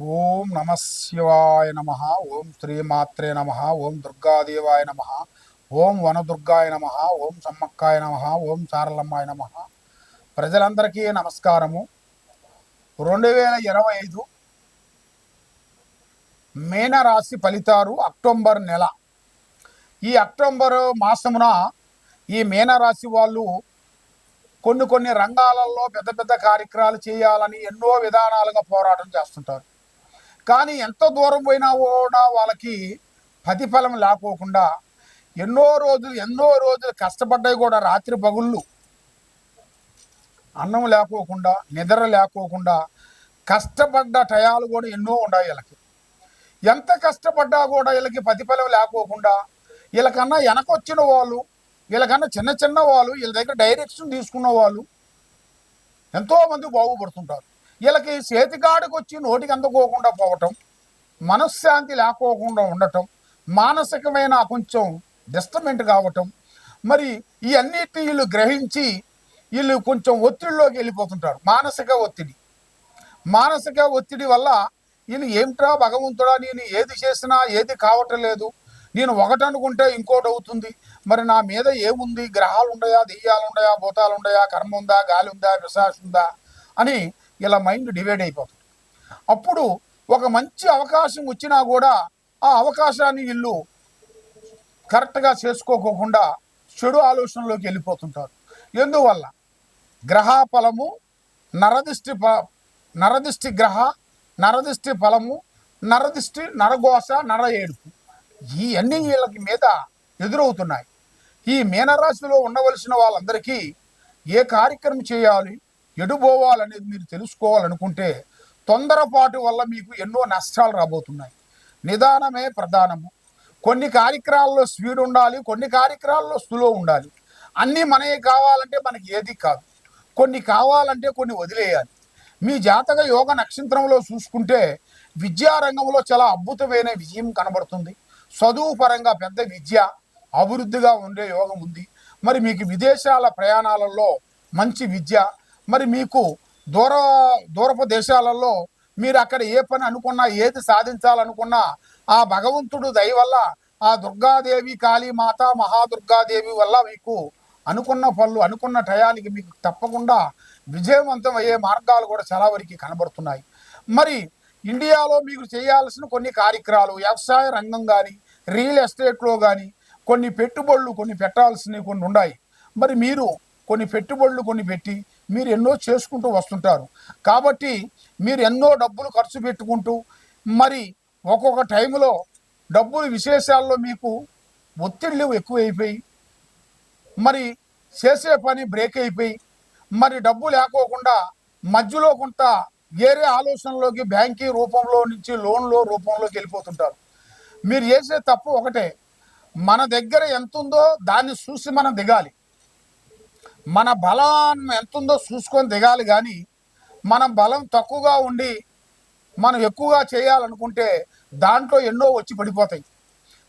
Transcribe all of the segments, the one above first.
ఓం నమ శివాయ నమ ఓం శ్రీమాత్రే నమ ఓం దుర్గాదేవాయ నమ ఓం వనదుర్గాయ నమ ఓం సమ్మక్కాయ నమ ఓం సారలమ్మాయ నమ. ప్రజలందరికీ నమస్కారము. రెండు వేల ఇరవై ఐదు మేనరాశి ఫలితాలు అక్టోబర్ నెల. ఈ అక్టోబర్ మాసమున ఈ మీనరాశి వాళ్ళు కొన్ని కొన్ని రంగాలలో పెద్ద పెద్ద కార్యక్రమాలు చేయాలని ఎన్నో విధానాలుగా పోరాటం చేస్తుంటారు. కానీ ఎంత దూరం పోయినా కూడా వాళ్ళకి ప్రతిఫలం లేకోకుండా ఎన్నో రోజులు ఎన్నో రోజులు కష్టపడ్డాయి కూడా రాత్రి పగుళ్ళు. అన్నం లేకోకుండా నిద్ర లేకోకుండా కష్టపడ్డ టయాలు కూడా ఎన్నో ఉన్నాయి వీళ్ళకి. ఎంత కష్టపడ్డా కూడా వీళ్ళకి ప్రతిఫలం లేకోకుండా వీళ్ళకన్నా వెనకొచ్చిన వాళ్ళు వీళ్ళకన్నా చిన్న చిన్న వాళ్ళు వీళ్ళ దగ్గర డైరెక్షన్ తీసుకున్న వాళ్ళు ఎంతోమంది బాగుపడుతుంటారు. వీళ్ళకి చేతికాడికి వచ్చి నోటికి అందుకోకుండా పోవటం మనశ్శాంతి లేకోకుండా ఉండటం మానసికమైన కొంచెం డిస్టర్మెంట్ కావటం మరి ఈ అన్నిటి వీళ్ళు గ్రహించి వీళ్ళు కొంచెం ఒత్తిడిలోకి వెళ్ళిపోతుంటారు మానసిక ఒత్తిడి. మానసిక ఒత్తిడి వల్ల నేను ఏమిట్రా భగవంతుడా నేను ఏది చేసినా ఏది కావటం లేదు నేను ఒకటి అనుకుంటే ఇంకోటి అవుతుంది మరి నా మీద ఏముంది గ్రహాలు ఉన్నాయా దెయ్యాలు ఉన్నాయా భూతాలు ఉన్నాయా కర్మ ఉందా గాలి ఉందా విశ్వాస ఉందా అని ఇలా మైండ్ డివైడ్ అయిపోతుంది. అప్పుడు ఒక మంచి అవకాశం వచ్చినా కూడా ఆ అవకాశాన్ని వీళ్ళు కరెక్ట్గా చేసుకోకోకుండా చెడు ఆలోచనలోకి వెళ్ళిపోతుంటారు. ఎందువల్ల? గ్రహ ఫలము నరదిష్టి ఫ నరదిష్టి గ్రహ నరదిష్టి ఫలము నరదిష్టి నరగోస నర ఏడుపు. ఈ అన్ని వీళ్ళకి మీద ఎదురవుతున్నాయి. ఈ మీనరాశిలో ఉండవలసిన వాళ్ళందరికీ ఏ కార్యక్రమం చేయాలి? ఎటు పోవాలనేది మీరు తెలుసుకోవాలనుకుంటే తొందరపాటు వల్ల మీకు ఎన్నో నష్టాలు రాబోతున్నాయి. నిదానమే ప్రధానము. కొన్ని కార్యక్రమాల్లో స్పీడ్ ఉండాలి కొన్ని కార్యక్రమాల్లో స్లో ఉండాలి. అన్నీ మనకి కావాలంటే మనకి ఏది కాదు. కొన్ని కావాలంటే కొన్ని వదిలేయాలి. మీ జాతక యోగ నక్షత్రంలో చూసుకుంటే విద్యారంగంలో చాలా అద్భుతమైన విజయం కనబడుతుంది. చదువు పరంగా పెద్ద విద్య అభివృద్ధిగా ఉండే యోగం ఉంది. మరి మీకు విదేశాల ప్రయాణాలలో మంచి విద్య మరి మీకు దూర దూరపు దేశాలలో మీరు అక్కడ ఏ పని అనుకున్నా ఏది సాధించాలనుకున్నా ఆ భగవంతుడు దయ వల్ల ఆ దుర్గాదేవి కాళీమాత మహాదుర్గాదేవి వల్ల మీకు అనుకున్న పనులు అనుకున్న టయానికి మీకు తప్పకుండా విజయవంతం అయ్యే మార్గాలు కూడా చాలా వరకు కనబడుతున్నాయి. మరి ఇండియాలో మీకు చేయాల్సిన కొన్ని కార్యక్రమాలు వ్యవసాయ రంగం కానీ రియల్ ఎస్టేట్లో కానీ కొన్ని పెట్టుబడులు కొన్ని పెట్టాల్సినవి కొన్ని ఉన్నాయి. మరి మీరు కొన్ని పెట్టుబడులు కొన్ని పెట్టి మీరు ఎన్నో చేసుకుంటూ వస్తుంటారు. కాబట్టి మీరు ఎన్నో డబ్బులు ఖర్చు పెట్టుకుంటూ మరి ఒక్కొక్క టైంలో డబ్బులు విశేషాల్లో మీకు ఒత్తిళ్ళు ఎక్కువైపోయి మరి చేసే పని బ్రేక్ అయిపోయి మరి డబ్బు లేకోకుండా మధ్యలో కొంత వేరే ఆలోచనలోకి బ్యాంకీ రూపంలో నుంచి లోన్లో రూపంలోకి వెళ్ళిపోతుంటారు. మీరు చేసే తప్పు ఒకటే. మన దగ్గర ఎంత ఉందో దాన్ని చూసి మనం దిగాలి. మన బలం ఎంత ఉందో చూసుకొని దిగాలి కానీ మన బలం తక్కువగా ఉండి మనం ఎక్కువగా చేయాలనుకుంటే దాంట్లో ఎన్నో వచ్చి పడిపోతాయి.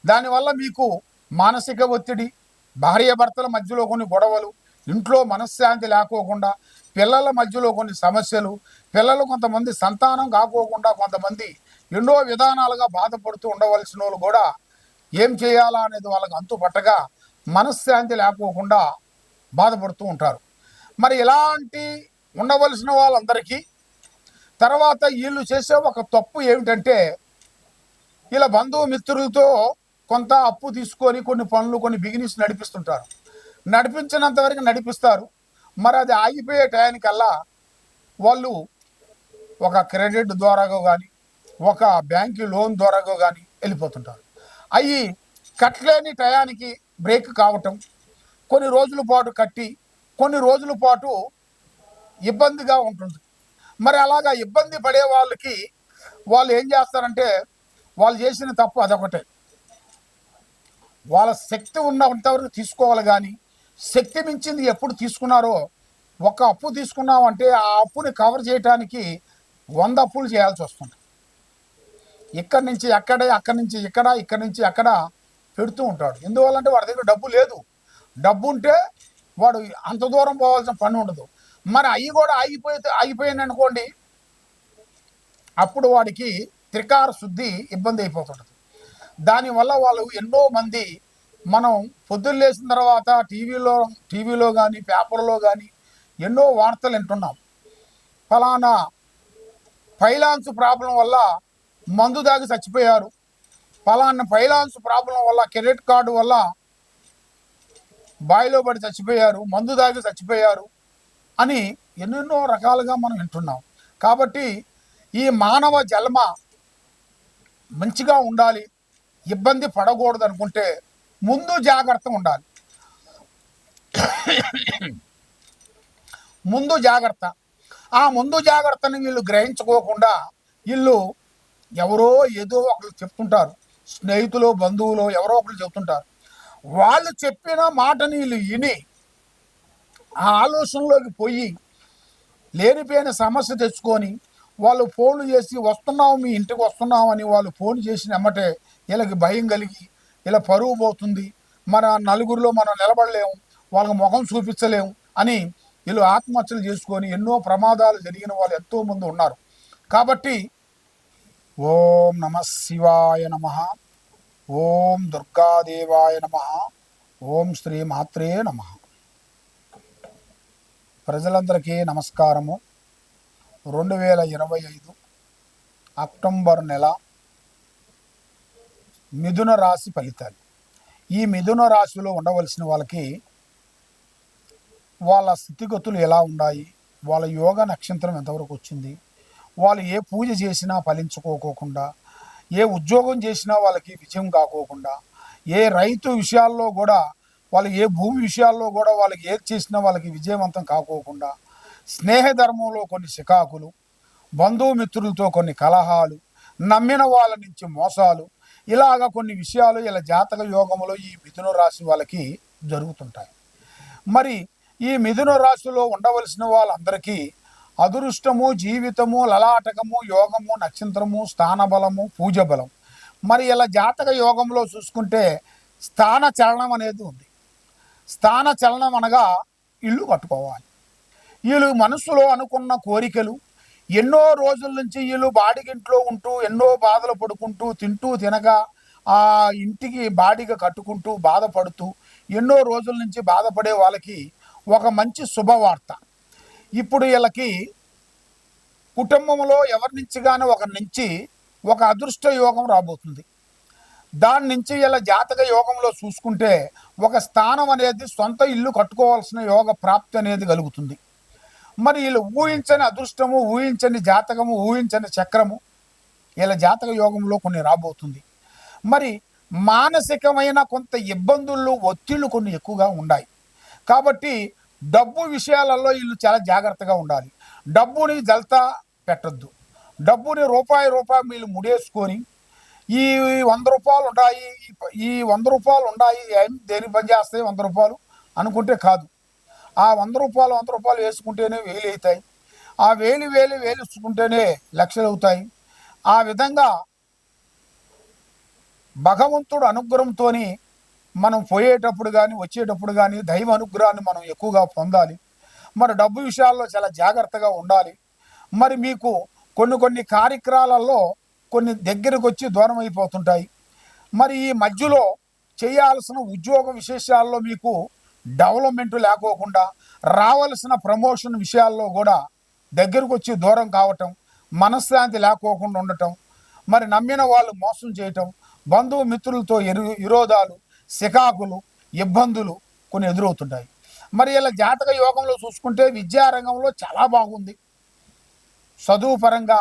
దానివల్ల మీకు మానసిక ఒత్తిడి భార్యాభర్తల మధ్యలో కొన్ని గొడవలు ఇంట్లో మనశ్శాంతి లేకోకుండా పిల్లల మధ్యలో కొన్ని సమస్యలు పిల్లలు కొంతమంది సంతానం కాకోకుండా కొంతమంది ఎన్నో విధానాలుగా బాధపడుతూ ఉండవలసిన వాళ్ళు కూడా ఏం చేయాలా అనేది వాళ్ళకి అంతుపట్టగా మనశ్శాంతి లేకోకుండా బాధపడుతూ ఉంటారు. మరి ఇలాంటి ఉండవలసిన వాళ్ళందరికీ తర్వాత వీళ్ళు చేసే ఒక తప్పు ఏమిటంటే ఇలా బంధుమిత్రులతో కొంత అప్పు తీసుకొని కొన్ని పనులు కొన్ని బిగినెస్ నడిపిస్తుంటారు. నడిపించినంత వరకు నడిపిస్తారు. మరి అది ఆగిపోయే టయానికల్లా వాళ్ళు ఒక క్రెడిట్ ద్వారాగో కానీ ఒక బ్యాంకు లోన్ ద్వారాగో కానీ వెళ్ళిపోతుంటారు. అవి కట్టలేని టయానికి బ్రేక్ కావటం కొన్ని రోజుల పాటు కట్టి కొన్ని రోజుల పాటు ఇబ్బందిగా ఉంటుంది. మరి అలాగా ఇబ్బంది పడే వాళ్ళకి వాళ్ళు ఏం చేస్తారంటే వాళ్ళు చేసిన తప్పు అదొకటే. వాళ్ళ శక్తి ఉన్నంతవరకు తీసుకోవాలి కానీ శక్తి మించింది ఎప్పుడు తీసుకున్నారో ఒక అప్పు తీసుకున్నామంటే ఆ అప్పుని కవర్ చేయడానికి వంద అప్పులు చేయాల్సి వస్తుంది. ఇక్కడి నుంచి అక్కడే అక్కడి నుంచి ఇక్కడ ఇక్కడి నుంచి అక్కడ పెడుతూ ఉంటాడు. ఎందువల్లంటే వాడి దగ్గర డబ్బు లేదు. డబ్బు ఉంటే వాడు అంత దూరం పోవాల్సిన పని ఉండదు. మరి అవి కూడా ఆగిపోతే ఆగిపోయింది అనుకోండి అప్పుడు వాడికి త్రికార శుద్ధి ఇబ్బంది అయిపోతుంటుంది. దానివల్ల వాళ్ళు ఎన్నో మంది మనం పొద్దున్న లేచిన తర్వాత టీవీలో టీవీలో కానీ పేపర్లో కానీ ఎన్నో వార్తలు వింటున్నాం. ఫలానా ఫైలాన్స్ ప్రాబ్లం వల్ల మందు దాగి చచ్చిపోయారు. ఫలానా ఫైలాన్స్ ప్రాబ్లం వల్ల క్రెడిట్ కార్డు వల్ల బాయిలో పడి చచ్చిపోయారు మందు దాగి చచ్చిపోయారు అని ఎన్నెన్నో రకాలుగా మనం వింటున్నాం. కాబట్టి ఈ మానవ జన్మ మంచిగా ఉండాలి ఇబ్బంది పడకూడదు అనుకుంటే ముందు జాగ్రత్త ఉండాలి. ముందు జాగ్రత్త. ఆ ముందు జాగ్రత్తని వీళ్ళు గ్రహించుకోకుండా వీళ్ళు ఎవరో ఏదో ఒకరు చెప్తుంటారు. స్నేహితులు బంధువులు ఎవరో ఒకరు చెప్తుంటారు. వాళ్ళు చెప్పిన మాట నీళ్ళు విని ఆ ఆలోచనలోకి పోయి లేనిపోయిన సమస్య తెచ్చుకొని వాళ్ళు ఫోన్లు చేసి వస్తున్నాం మీ ఇంటికి వస్తున్నాం అని వాళ్ళు ఫోన్ చేసిన ఎమ్మటే వీళ్ళకి భయం కలిగి ఇలా పరువు పోతుంది. మన నలుగురిలో మనం నిలబడలేము. వాళ్ళకి ముఖం చూపించలేము అని వీళ్ళు ఆత్మహత్యలు చేసుకొని ఎన్నో ప్రమాదాలు జరిగిన వాళ్ళు ఎంతోమంది ఉన్నారు. కాబట్టి ఓం నమ శివాయ నమ. ఓం దుర్గాదేవాయ నమ. ఓం శ్రీ మాత్రే నమ. ప్రజలందరికీ నమస్కారము. రెండు వేల ఇరవై ఐదు అక్టోబర్ నెల మిథున రాశి ఫలితాలు. ఈ మిథున రాశిలో ఉండవలసిన వాళ్ళకి వాళ్ళ స్థితిగతులు ఎలా ఉన్నాయి? వాళ్ళ యోగ నక్షత్రం ఎంతవరకు వచ్చింది? వాళ్ళు ఏ పూజ చేసినా ఫలించుకోకోకుండా ఏ ఉద్యోగం చేసినా వాళ్ళకి విజయం కాకోకుండా ఏ రైతు విషయాల్లో కూడా వాళ్ళు ఏ భూమి విషయాల్లో కూడా వాళ్ళకి ఏది చేసినా వాళ్ళకి విజయవంతం కాకోకుండా స్నేహధర్మంలో కొన్ని శికాకులు బంధుమిత్రులతో కొన్ని కలహాలు నమ్మిన వాళ్ళ నుంచి మోసాలు ఇలాగ కొన్ని విషయాలు ఇలా జాతక యోగములో ఈ మిథున రాశి వాళ్ళకి జరుగుతుంటాయి. మరి ఈ మిథున రాశిలో ఉండవలసిన వాళ్ళందరికీ అదృష్టము జీవితము లలాటకము యోగము నక్షత్రము స్థానబలము పూజ బలం మరి ఇలా జాతక యోగంలో చూసుకుంటే స్థాన చలనం అనేది ఉంది. స్థాన చలనం అనగా ఇల్లు కట్టుకోవాలి. వీళ్ళు మనసులో అనుకున్న కోరికలు ఎన్నో రోజుల నుంచి వీళ్ళు బాడిగింట్లో ఉంటూ ఎన్నో బాధలు పడుకుంటూ తింటూ తినక ఆ ఇంటికి బాడిగ కట్టుకుంటూ బాధపడుతూ ఎన్నో రోజుల నుంచి బాధపడే వాళ్ళకి ఒక మంచి శుభవార్త. ఇప్పుడు వీళ్ళకి కుటుంబంలో ఎవరి నుంచి కానీ ఒక నుంచి ఒక అదృష్ట యోగం రాబోతుంది. దాని నుంచి ఇలా జాతక యోగంలో చూసుకుంటే ఒక స్థానం అనేది సొంత ఇల్లు కట్టుకోవాల్సిన యోగ ప్రాప్తి అనేది కలుగుతుంది. మరి వీళ్ళు ఊహించని అదృష్టము ఊహించని జాతకము ఊహించని చక్రము వీళ్ళ జాతక యోగంలో కొన్ని రాబోతుంది. మరి మానసికమైన కొంత ఇబ్బందులు ఒత్తిళ్ళు కొన్ని ఎక్కువగా ఉన్నాయి కాబట్టి డబ్బు విషయాలలో వీళ్ళు చాలా జాగ్రత్తగా ఉండాలి. డబ్బుని జల్తా పెట్టద్దు. డబ్బుని రూపాయి రూపాయి వీళ్ళు ముడేసుకొని ఈ వంద రూపాయలు ఉంటాయి ఈ- వంద రూపాయలు ఉన్నాయి ఏం దేనికి పని చేస్తాయి వంద రూపాయలు అనుకుంటే కాదు. ఆ వంద రూపాయలు వంద రూపాయలు వేసుకుంటేనే వేలు అవుతాయి. ఆ వేలు వేలు వేలుచుకుంటేనే లక్షలు అవుతాయి. ఆ విధంగా భగవంతుడు అనుగ్రహంతో మనం పోయేటప్పుడు కానీ వచ్చేటప్పుడు కానీ దైవ అనుగ్రహాన్ని మనం ఎక్కువగా పొందాలి. మరి డబ్బు విషయాల్లో చాలా జాగ్రత్తగా ఉండాలి. మరి మీకు కొన్ని కొన్ని కార్యక్రమాలలో కొన్ని దగ్గరకు వచ్చి దూరం అయిపోతుంటాయి. మరి ఈ మధ్యలో చేయాల్సిన ఉద్యోగ విశేషాల్లో మీకు డెవలప్మెంట్ లేకోకుండా రావలసిన ప్రమోషన్ విషయాల్లో కూడా దగ్గరకు వచ్చి దూరం కావటం మనశ్శాంతి లేకోకుండా ఉండటం మరి నమ్మిన వాళ్ళు మోసం చేయటం బంధువు మిత్రులతో ఎరు విరోధాలు సికాకులు ఇబ్బందులు కొన్ని ఎదురవుతుంటాయి. మరి ఇలా జాతక యోగంలో చూసుకుంటే విద్యారంగంలో చాలా బాగుంది. చదువు పరంగా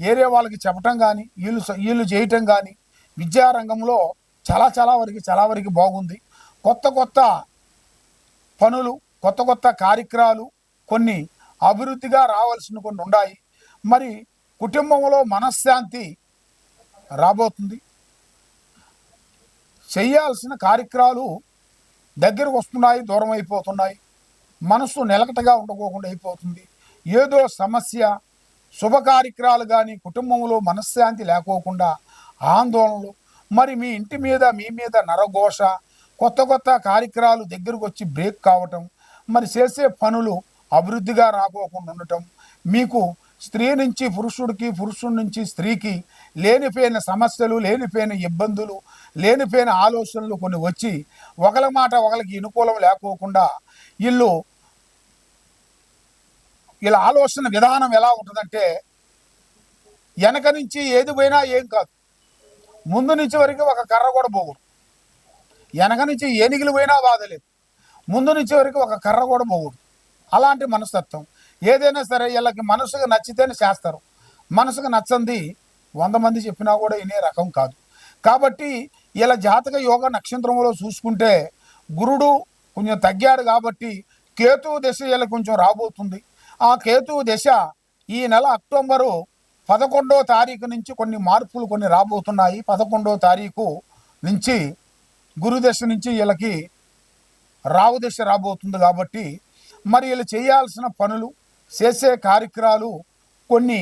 ఏరే వాళ్ళకి చెప్పటం కానీ వీళ్ళు వీళ్ళు చేయటం కానీ విద్యారంగంలో చాలా చాలా వరకు చాలా వరకు బాగుంది. కొత్త కొత్త పనులు కొత్త కొత్త కార్యక్రమాలు కొన్ని అభివృద్ధిగా రావాల్సిన కొన్ని ఉన్నాయి. మరి కుటుంబంలో మనశ్శాంతి రాబోతుంది. చేయాల్సిన కార్యక్రమాలు దగ్గరకు వస్తున్నాయి దూరం అయిపోతున్నాయి. మనసు నిలకటగా ఉండకోకుండా అయిపోతుంది. ఏదో సమస్య శుభ కార్యక్రమాలు కానీ కుటుంబంలో మనశ్శాంతి లేకోకుండా ఆందోళనలు మరి మీ ఇంటి మీద మీ మీద నరఘోష కొత్త కొత్త కార్యక్రమాలు దగ్గరకు వచ్చి బ్రేక్ కావటం మరి చేసే పనులు అభివృద్ధిగా రాకోకుండా ఉండటం మీకు స్త్రీ నుంచి పురుషుడికి పురుషుడి నుంచి స్త్రీకి లేనిపోయిన సమస్యలు లేనిపోయిన ఇబ్బందులు లేనిపోయిన ఆలోచనలు కొన్ని వచ్చి ఒకరి మాట ఒకరికి అనుకూలం లేకోకుండా వీళ్ళు వీళ్ళ ఆలోచన విధానం ఎలా ఉంటుందంటే వెనక నుంచి ఏది పోయినా ఏం కాదు. ముందు నుంచి వరకు ఒక కర్ర కూడా పోకూడదు. వెనక నుంచి ఏనిగిలి పోయినా బాధలేదు ముందు నుంచి వరకు ఒక కర్ర కూడా పోకూడదు. అలాంటి మనస్తత్వం. ఏదైనా సరే వీళ్ళకి మనసుకు నచ్చితేనే చేస్తారు. మనసుకు నచ్చంది వంద మంది చెప్పినా కూడా వినే రకం కాదు. కాబట్టి ఇలా జాతక యోగ నక్షత్రంలో చూసుకుంటే గురుడు కొంచెం తగ్గాడు కాబట్టి కేతువు దశ వీళ్ళకి కొంచెం రాబోతుంది. ఆ కేతువు దశ ఈ నెల అక్టోబరు పదకొండో తారీఖు నుంచి కొన్ని మార్పులు కొన్ని రాబోతున్నాయి. పదకొండో తారీఖు నుంచి గురుదశ నుంచి వీళ్ళకి రావు దశ రాబోతుంది కాబట్టి మరి వీళ్ళు చేయాల్సిన పనులు చేసే కార్యక్రమాలు కొన్ని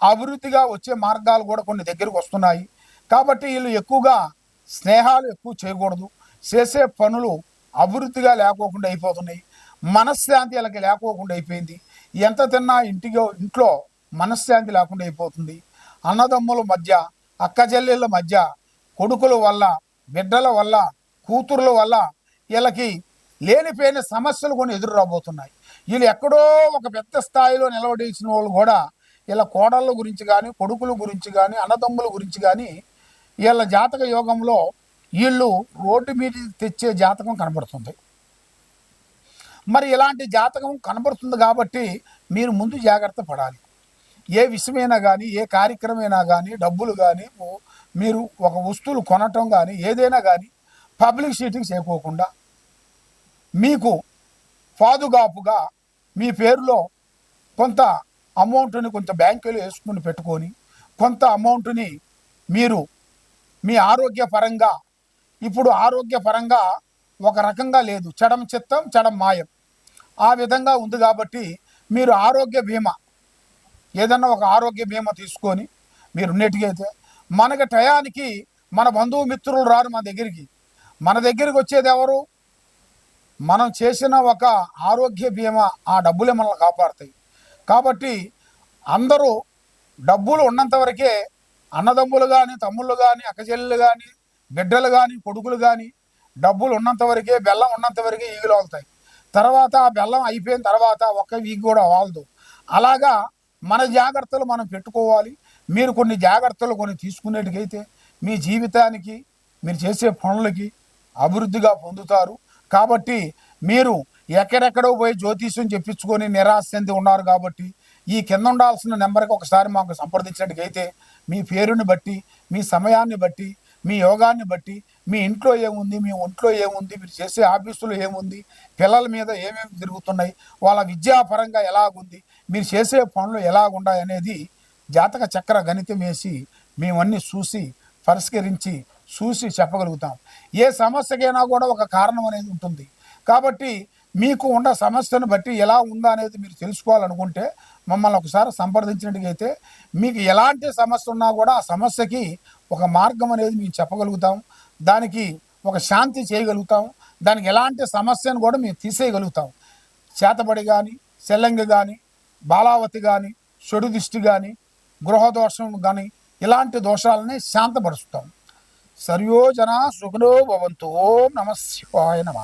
అభివృద్ధిగా వచ్చే మార్గాలు కూడా కొన్ని దగ్గరకు వస్తున్నాయి. కాబట్టి వీళ్ళు ఎక్కువగా స్నేహాలు ఎక్కువ చేయకూడదు. చేసే పనులు అభివృద్ధిగా లేకోకుండా అయిపోతున్నాయి. మనశ్శాంతి వీళ్ళకి లేకోకుండా అయిపోయింది. ఎంత తిన్నా ఇంటికి ఇంట్లో మనశ్శాంతి లేకుండా అయిపోతుంది. అన్నదమ్ముల మధ్య అక్కచెల్లెళ్ళ మధ్య కొడుకుల వల్ల బిడ్డల వల్ల కూతుర్ల వల్ల వీళ్ళకి లేనిపోయిన సమస్యలు కొన్ని ఎదురు రాబోతున్నాయి. వీళ్ళు ఎక్కడో ఒక పెద్ద స్థాయిలో నిలబడేసిన వాళ్ళు కూడా వీళ్ళ కోడళ్ళ గురించి కానీ కొడుకుల గురించి కానీ అన్నదమ్ముల గురించి కానీ వీళ్ళ జాతక యోగంలో వీళ్ళు రోడ్డు మీద తెచ్చే జాతకం కనబడుతుంది. మరి ఇలాంటి జాతకం కనబడుతుంది కాబట్టి మీరు ముందు జాగ్రత్త పడాలి. ఏ విషయమైనా కానీ ఏ కార్యక్రమైనా కానీ డబ్బులు కానీ మీరు ఒక వస్తువులు కొనటం కానీ ఏదైనా కానీ పబ్లిక్ సీటింగ్ చేయకోకుండా మీకు పాదుగాపుగా మీ పేరులో కొంత అమౌంట్ని కొంత బ్యాంకులో వేసుకుని పెట్టుకొని కొంత అమౌంట్ని మీరు మీ ఆరోగ్యపరంగా ఇప్పుడు ఆరోగ్యపరంగా ఒక రకంగా లేదు. చడం చిత్తం చడం మాయం. ఆ విధంగా ఉంది కాబట్టి మీరు ఆరోగ్య బీమా ఏదన్నా ఒక ఆరోగ్య బీమా తీసుకొని మీరు ఉన్నట్టుగైతే మనకి టయానికి మన బంధువు మిత్రులు రారు మన దగ్గరికి. మన దగ్గరికి వచ్చేది ఎవరు? మనం చేసిన ఒక ఆరోగ్య బీమా ఆ డబ్బులే మనల్ని కాపాడుతాయి. కాబట్టి అందరూ డబ్బులు ఉన్నంత వరకే అన్నదమ్ములు కానీ తమ్ముళ్ళు కానీ అక్కచెల్లెలు కానీ బిడ్డలు కానీ కొడుకులు కానీ డబ్బులు ఉన్నంత వరకే బెల్లం ఉన్నంత వరకే ఈగులు అవుతాయి తర్వాత ఆ బెల్లం అయిపోయిన తర్వాత ఒక్క వీక్ కూడా వాలదు అలాగా మన జాగ్రత్తలు మనం పెట్టుకోవాలి. మీరు కొన్ని జాగ్రత్తలు కొన్ని తీసుకునేటికైతే మీ జీవితానికి మీరు చేసే పనులకి అభివృద్ధిగా పొందుతారు. కాబట్టి మీరు ఎక్కడెక్కడో పోయి జ్యోతిష్యం చెప్పించుకొని నిరాశ చెంది ఉన్నారు కాబట్టి ఈ కింద ఉండాల్సిన నెంబర్కి ఒకసారి మాకు సంప్రదించినట్టుకైతే మీ పేరుని బట్టి మీ సమయాన్ని బట్టి మీ యోగాన్ని బట్టి మీ ఇంట్లో ఏముంది మీ ఒంట్లో ఏముంది మీరు చేసే ఆఫీసులో ఏముంది పిల్లల మీద ఏమేమి తిరుగుతున్నాయి వాళ్ళ విద్యాపరంగా ఎలాగుంది మీరు చేసే పనులు ఎలాగుండాయి అనేది జాతక చక్ర గణితం వేసి మేమన్నీ చూసి పరిష్కరించి చూసి చెప్పగలుగుతాం. ఏ సమస్యకైనా కూడా ఒక కారణం అనేది ఉంటుంది. కాబట్టి మీకు ఉన్న సమస్యను బట్టి ఎలా ఉందా అనేది మీరు తెలుసుకోవాలనుకుంటే మమ్మల్ని ఒకసారి సంప్రదించినట్టుగైతే మీకు ఎలాంటి సమస్య ఉన్నా కూడా ఆ సమస్యకి ఒక మార్గం అనేది మేము చెప్పగలుగుతాం. దానికి ఒక శాంతి చేయగలుగుతాం. దానికి ఎలాంటి సమస్యను కూడా మేము తీసేయగలుగుతాం. చేతబడి కానీ సెల్లంగి కానీ బాలావతి కానీ చెడు దిష్టి కానీ గృహదోషం కానీ ఇలాంటి దోషాలని శాంతపరుస్తాం. సర్వోజన సుఖనో భవంతు ఓం నమ శివాయ నమ.